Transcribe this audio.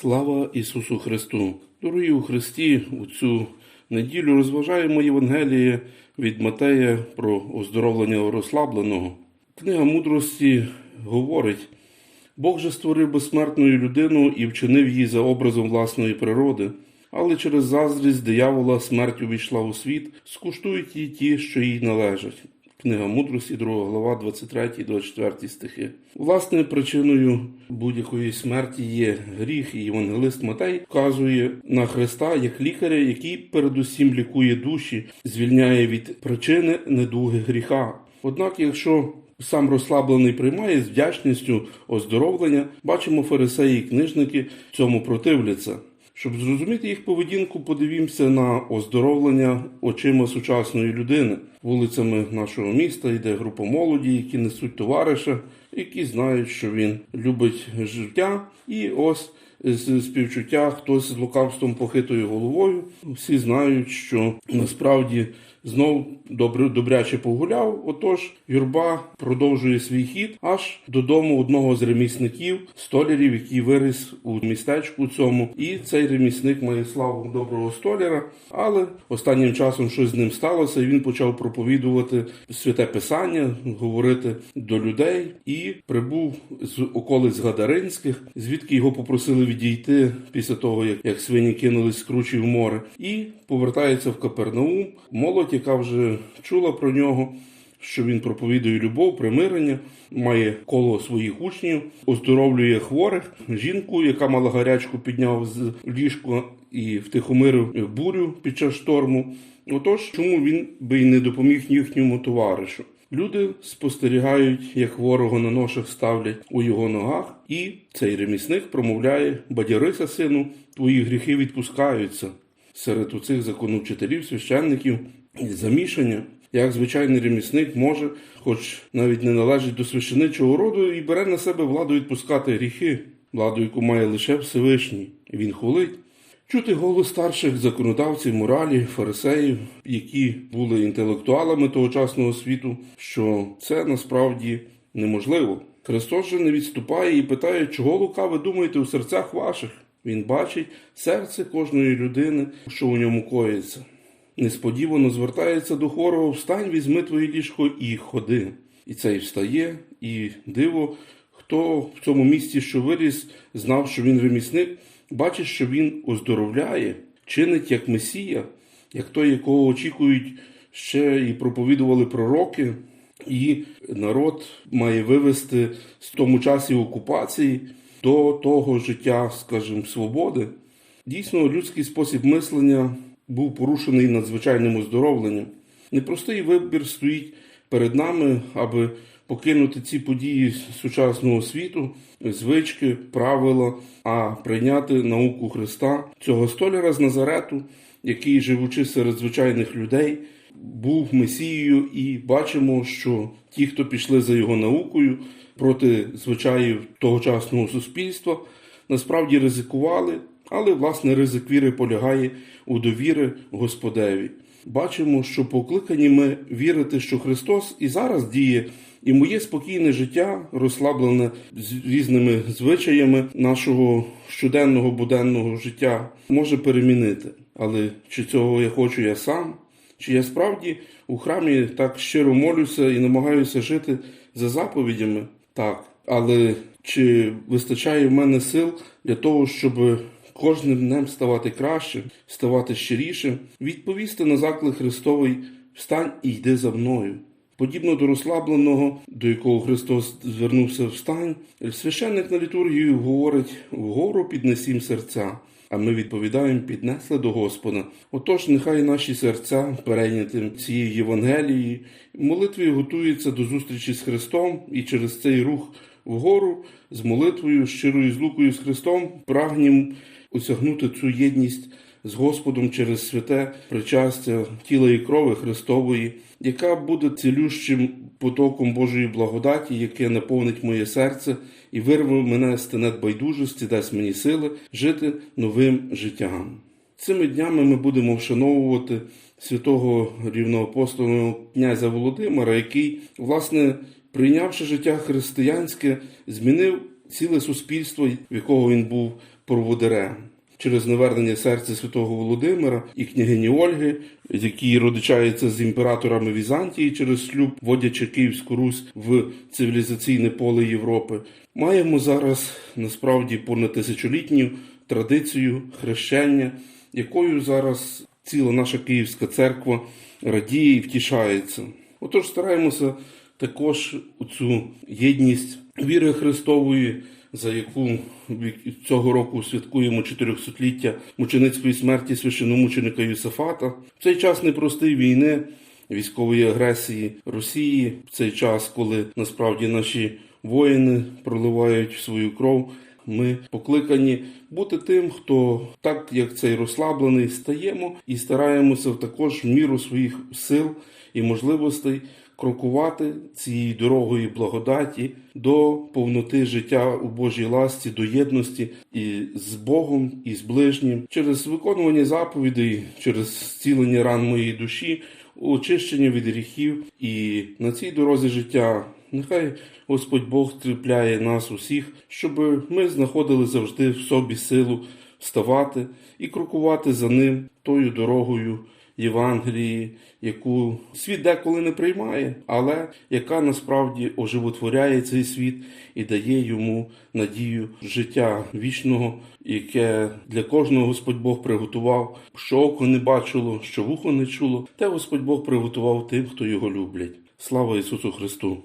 Слава Ісусу Христу! Дорогі у Христі, у цю неділю розважаємо Євангеліє від Матея про оздоровлення розслабленого. Книга мудрості говорить: Бог же створив безсмертну людину і вчинив її за образом власної природи, але через заздрість диявола смерть увійшла у світ, скуштують її ті, що їй належать. Книга мудрості, 2 глава, 23 24 стихи. Власне, причиною будь-якої смерті є гріх, і євангелист Матей вказує на Христа як лікаря, який передусім лікує душі, звільняє від причини недуги гріха. Однак, якщо сам розслаблений приймає з вдячністю оздоровлення, бачимо фарисеї і книжники цьому противляться. Щоб зрозуміти їх поведінку, подивімося на оздоровлення очима сучасної людини. Вулицями нашого міста йде група молоді, які несуть товариша, які знають, що він любить життя, і ось з співчуття хтось з лукавством похитує головою. Всі знають, що насправді знов добре, добряче погуляв. Отож, юрба продовжує свій хід аж додому одного з ремісників, столярів, який виріс у містечку цьому. І цей ремісник має славу доброго столяра. Але останнім часом щось з ним сталося, і він почав проповідувати святе писання, говорити до людей і прибув з околиць Гадаринських, звідки його попросили відійти після того, як, як свині кинулись з кручі в море, і повертається в Капернаум. Молодь, яка вже чула про нього. Що він проповідує любов, примирення, має коло своїх учнів, оздоровлює хворих, жінку, яка мала гарячку, підняв з ліжка і втихомирив бурю під час шторму. Отож, чому він би й не допоміг їхньому товаришу? Люди спостерігають, як хворого на ношах ставлять у його ногах, і цей ремісник промовляє Бадярися, сину, твої гріхи відпускаються. Серед оцих законовчителів, священників і замішання, як звичайний ремісник може, хоч навіть не належить до священичого роду, і бере на себе владу відпускати гріхи, владу, яку має лише Всевишній. Він хулить. Чути голос старших законодавців моралі, фарисеїв, які були інтелектуалами тогочасного світу, що це насправді неможливо. Христос же не відступає і питає, чого лука ви думаєте у серцях ваших. Він бачить серце кожної людини, що у ньому коїться. Несподівано звертається до хворого, встань, візьми твоє ліжко і ходи. І цей встає, і диво, хто в цьому місті, що виріс, знав, що він ремісник, бачить, що він оздоровляє, чинить як Месія, як той, якого очікують ще і проповідували пророки, і народ має вивести з тому часі окупації до того життя, скажімо, свободи. Дійсно, людський спосіб мислення був порушений надзвичайним оздоровленням. Непростий вибір стоїть перед нами, аби покинути ці події сучасного світу, звички, правила, а прийняти науку Христа, цього столяра з Назарету, який, живучи серед звичайних людей, був месією, і бачимо, що ті, хто пішли за його наукою проти звичаїв тогочасного суспільства, насправді ризикували, але власне ризик віри полягає у довіри Господеві. Бачимо, що покликані ми вірити, що Христос і зараз діє, і моє спокійне життя, розслаблене з різними звичаями нашого щоденного буденного життя, може перемінити. Але чи цього я хочу я сам? Чи я справді у храмі так щиро молюся і намагаюся жити за заповідями? Так. Але чи вистачає в мене сил для того, щоб кожним днем ставати кращим, ставати щирішим, відповісти на заклик Христовий Встань і йди за мною. Подібно до розслабленого, до якого Христос звернувся встань, священник на літургію говорить вгору піднесім серця. А ми відповідаємо, піднесли до Господа. Отож, нехай наші серця, перейняті цієї Євангелії, в молитві готуються до зустрічі з Христом і через цей рух вгору з молитвою, щирою злукою з Христом, прагнім осягнути цю єдність з Господом через святе причастя тіла і крови Христової, яка буде цілющим потоком Божої благодаті, яке наповнить моє серце і вирве мене з тенет байдужості, дасть мені сили жити новим життям. Цими днями ми будемо вшановувати святого рівноапостольного князя Володимира, який, власне, прийнявши життя християнське, змінив ціле суспільство, в якого він був проводирем. Через навернення серця святого Володимира і княгині Ольги, які родичаються з імператорами Візантії через шлюб, водячи Київську Русь в цивілізаційне поле Європи, маємо зараз насправді понад тисячолітню традицію хрещення, якою зараз ціла наша Київська церква радіє і втішається. Отож, стараємося також у цю єдність віри Христової, за яку цього року святкуємо 400-ліття мученицької смерті священомученика Юсафата. В цей час непростий війни, військової агресії Росії, в цей час, коли насправді наші воїни проливають свою кров. Ми покликані бути тим, хто так як цей розслаблений, стаємо і стараємося також в міру своїх сил і можливостей крокувати цією дорогою благодаті до повноти життя у Божій ласті, до єдності і з Богом, і з ближнім, через виконування заповідей, через зцілення ран моєї душі, очищення від гріхів і на цій дорозі життя. Нехай Господь Бог тріпляє нас усіх, щоб ми знаходили завжди в собі силу вставати і крокувати за ним тою дорогою Євангелії, яку світ деколи не приймає, але яка насправді оживотворяє цей світ і дає йому надію життя вічного, яке для кожного Господь Бог приготував, що око не бачило, що вухо не чуло, те Господь Бог приготував тим, хто його люблять. Слава Ісусу Христу!